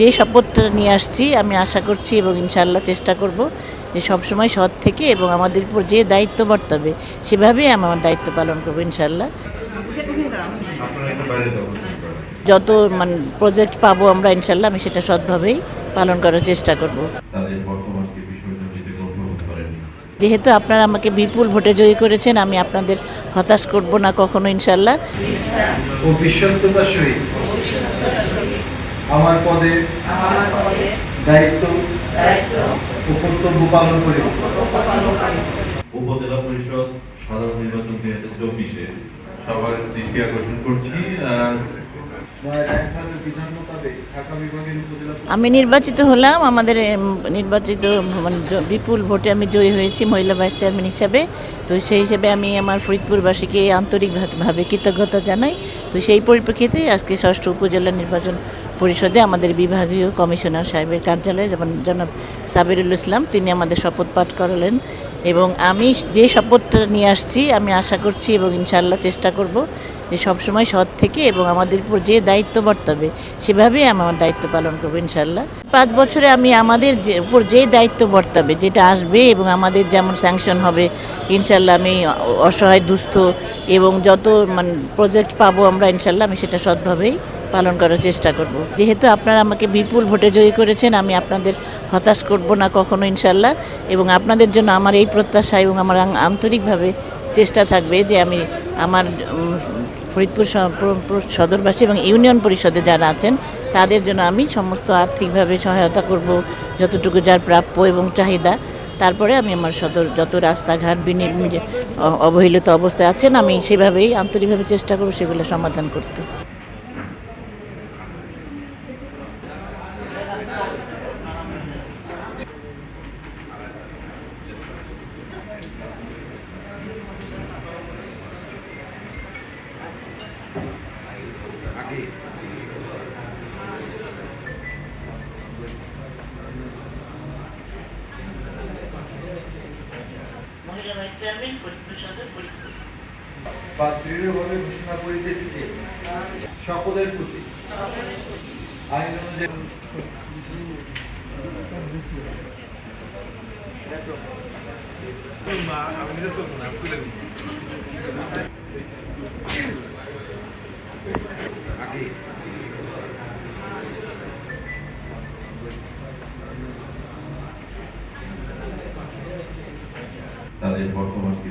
যে শপথটা নিয়ে আসছি, আমি আশা করছি এবং ইনশাআল্লাহ চেষ্টা করব যে সবসময় সৎ থেকে এবং আমাদের উপর যে দায়িত্ব বর্তাবে, সেভাবেই আমি আমার দায়িত্ব পালন করব ইনশাআল্লাহ। যত মানে প্রজেক্ট পাবো আমরা ইনশাআল্লাহ, আমি সেটা সৎভাবেই পালন করার চেষ্টা করব। যেহেতু আপনারা আমাকে বিপুল ভোটে জয়ী করেছেন, আমি আপনাদের হতাশ করব না কখনো সহিত। আমার পদে দায়িত্ব ও কর্তব্য পালন করিব উপজেলা পরিষদ সাধারণ নির্বাচন দুই হাজার চব্বিশে সবার দৃষ্টি আকর্ষণ করছি আমি নির্বাচিত হলাম আমাদের নির্বাচিত মানে বিপুল ভোটে আমি জয়ী হয়েছি মহিলা ভাইস চেয়ারম্যান হিসাবে। তো সেই হিসেবে আমি আমার ফরিদপুরবাসীকে আন্তরিকভাবে কৃতজ্ঞতা জানাই। তো সেই পরিপ্রেক্ষিতে আজকে ষষ্ঠ উপজেলা নির্বাচন পরিষদে আমাদের বিভাগীয় কমিশনার সাহেবের কার্যালয়ে যেমন জনাব সাবিরুল ইসলাম, তিনি আমাদের শপথ পাঠ করালেন এবং আমি যে শপথটা নিয়ে আসছি, আমি আশা করছি এবং ইনশাআল্লাহ চেষ্টা করব যে সবসময় সৎ থেকে এবং আমাদের উপর যে দায়িত্ব বর্তাবে, সেভাবেই আমি আমার দায়িত্ব পালন করব ইনশাল্লাহ পাঁচ বছরে আমি আমাদের যে উপর যে দায়িত্ব বর্তাবে, যেটা আসবে এবং আমাদের যেমন স্যাংশন হবে ইনশাল্লাহ আমি অসহায়, দুস্থ এবং যত মানে প্রজেক্ট পাবো আমরা ইনশাল্লাহ আমি সেটা সৎভাবেই পালন করার চেষ্টা করব। যেহেতু আপনারা আমাকে বিপুল ভোটে জয়ী করেছেন, আমি আপনাদের হতাশ করব না কখনো ইনশাল্লাহ এবং আপনাদের জন্য আমার এই প্রত্যাশা এবং আমার আন্তরিকভাবে চেষ্টা থাকবে যে আমি আমার ফরিদপুর সদরবাসী এবং ইউনিয়ন পরিষদে যারা আছেন, তাদের জন্য আমি সমস্ত আর্থিকভাবে সহায়তা করব, যতটুকু যার প্রাপ্য এবং চাহিদা। তারপরে আমি আমার সদর, যত রাস্তাঘাট অবহেলিত অবস্থায় আছেন, আমি সেভাবেই, আন্তরিকভাবে চেষ্টা করব সেগুলো সমাধান করতে। মহিলা ভাইস চেয়ারম্যান ফরিদপুর সদর ফরিদপুর বা দৃঢ়ভাবে ঘোষণা করিতেছি যে সকলের প্রতি আইন অনুযায়ী তাদের বর্তমানকে